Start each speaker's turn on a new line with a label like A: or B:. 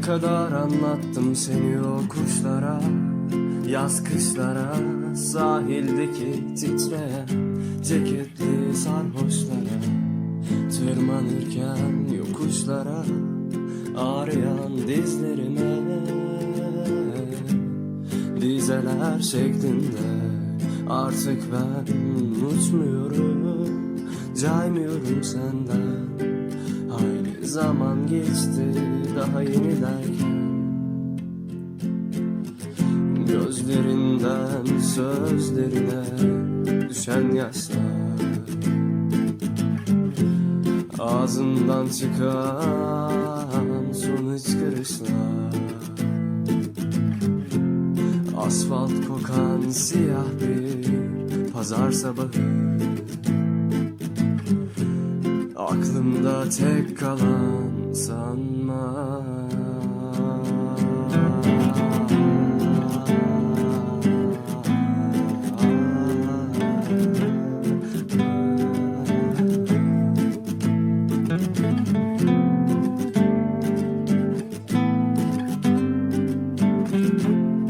A: kadar anlattım seni o kuşlara Yaz kışlara Sahildeki titreyen Ceketli sarhoşlara Tırmanırken yokuşlara Ağrıyan dizlerime Dizeler şeklinde Artık ben uçmuyorum Caymıyorum senden zaman geçti daha yeni derken Gözlerinden sözlerine düşen yaşlar Ağzından çıkan son hıçkırışlar. Asfalt kokan siyah bir pazar sabahı Aklımda tek kalan sanma. thank you